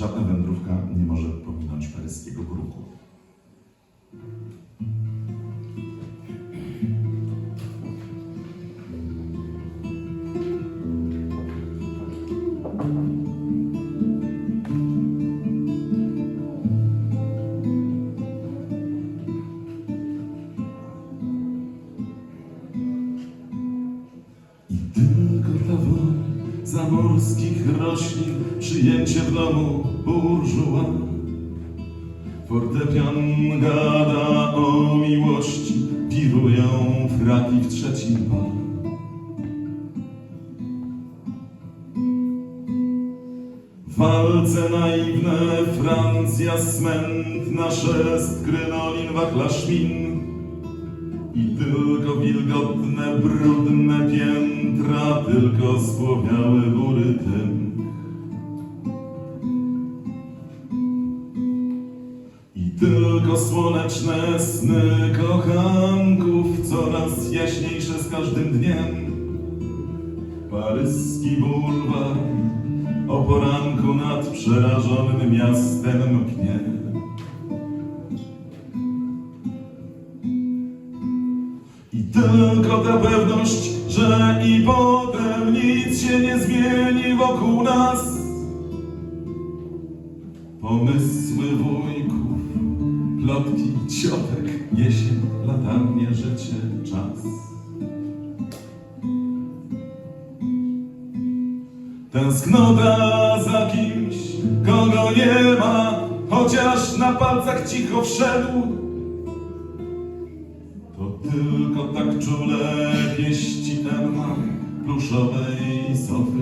żadna wędrówka nie może pominąć paryskiego bruku. I tylko ta zamorskich roślin, przyjęcie w domu burżuła. Fortepian gada o miłości, pirują fraki w trzecim bal. Walce naiwne, Francja smętna, szelest krynolin, wachlarz min. I tylko wilgotne, brudne tylko spłowiałe góry tym. I tylko słoneczne sny kochanków, coraz jaśniejsze z każdym dniem. Paryski bulwar o poranku nad przerażonym miastem mknie. I tylko ta pewność, że i potem nic się nie zmieni wokół nas. Pomysły wujków, plotki ciotek, jesień, latarnie, życie, czas. Tęsknota za kimś, kogo nie ma, chociaż na palcach cicho wszedł. Tylko tak czule pieści Emma pluszowej sofy